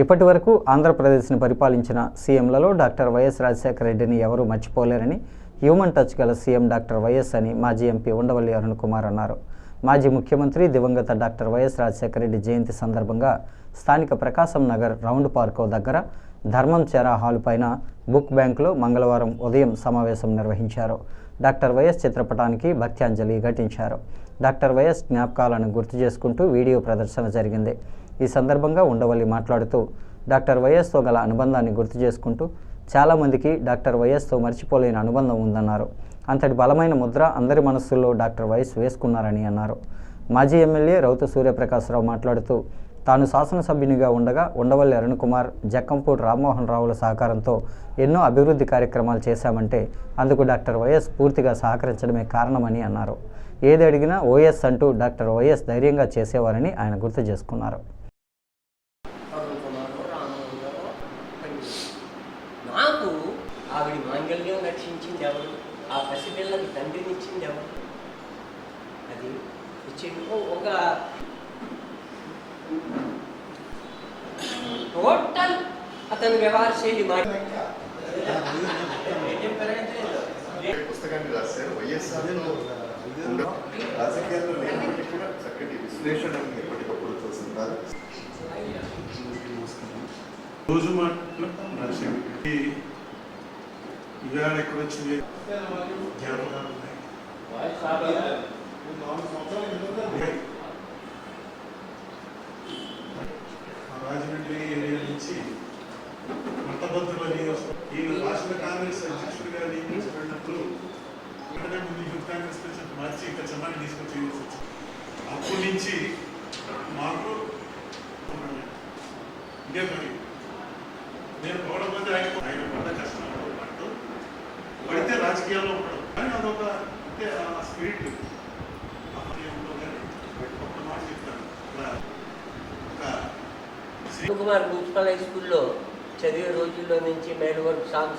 ఇప్పటి వరకు ఆంధ్రప్రదేశ్ని పరిపాలించిన సీఎంలలో డాక్టర్ వైఎస్ రాజశేఖర రెడ్డిని ఎవరూ మర్చిపోలేరని హ్యూమన్ టచ్ గల సీఎం డాక్టర్ వైఎస్ అని మాజీ ఎంపీ ఉండవల్లి అరుణ్ కుమార్ అన్నారు. మాజీ ముఖ్యమంత్రి దివంగత డాక్టర్ వైఎస్ రాజశేఖర రెడ్డి జయంతి సందర్భంగా స్థానిక ప్రకాశం నగర్ రౌండ్ పార్కో దగ్గర ధర్మం చెరా హాల్ పైన బుక్ బ్యాంకులో మంగళవారం ఉదయం సమావేశం నిర్వహించారు. డాక్టర్ వైఎస్ చిత్రపటానికి భక్త్యాంజలి ఘటించారు. డాక్టర్ వైఎస్ జ్ఞాపకాలను గుర్తు చేసుకుంటూ వీడియో ప్రదర్శన జరిగింది. ఈ సందర్భంగా ఉండవల్లి మాట్లాడుతూ డాక్టర్ వైఎస్తో గల అనుబంధాన్ని గుర్తు చేసుకుంటూ చాలామందికి డాక్టర్ వైఎస్తో మర్చిపోలేని అనుబంధం ఉందన్నారు. అంతటి బలమైన ముద్ర అందరి మనస్సుల్లో డాక్టర్ వైఎస్ వేసుకున్నారని అన్నారు. మాజీ ఎమ్మెల్యే రౌతు సూర్యప్రకాశ్రావు మాట్లాడుతూ తాను శాసనసభ్యునిగా ఉండగా ఉండవల్లి అరుణ్ కుమార్ జక్కంపూడి రామ్మోహన్ రావుల సహకారంతో ఎన్నో అభివృద్ధి కార్యక్రమాలు చేశామంటే అందుకు డాక్టర్ వైఎస్ పూర్తిగా సహకరించడమే కారణమని అన్నారు. ఏది అడిగినా ఓఎస్ అంటూ డాక్టర్ వైఎస్ ధైర్యంగా చేసేవారని ఆయన గుర్తు చేసుకున్నారు. ఆవిడ మాంగళ్యం రక్షించింది ఎవరు? ఆ పసిపిల్లకి తండ్రినిచ్చింది ఎవరు? అది ఇచ్చింది ఓ- ఒక టోటల్ అతని వ్యవహార శైలి మాట పుస్తకాన్ని రాశారు. వైఎస్ఆర్ రాజకీయాల్లో లేనప్పటికీ కూడా చక్కటి విశ్లేషణ ఎప్పటికప్పుడు చూస్తుంటారు రోజు మాట్లాడుతున్నాం వివరాలు ఎక్కడ వచ్చింది జ్ఞాపకాలు ఉన్నాయి రాజమండ్రి ఏరియా నుంచి పట్టభద్రులని ఈ రాష్ట్ర కాంగ్రెస్ అధ్యక్షుడిగా నియమించబడినప్పుడు వెంటనే ముందు యూత్ కాంగ్రెస్ ప్రెసిడెంట్ మార్చి ఇక్కడ చెన్నాన్ని తీసుకొచ్చి చేయాల్సి అప్పటి నుంచి మాకు ఇదే మరి నేను పోవడం ఆయన ఆయన పడ్డ కష్టాలు రాజకీయాల్లో ఉండడం కానీ అదొక అంటే ఆ స్పిరిట్ ఉండదు కానీ ఒక్క మాట చెప్తాను ఒక కుమార్ మున్సిపల్ హై స్కూల్లో చదివే రోజుల్లో నుంచి మేడం వరకు సాంగ్స్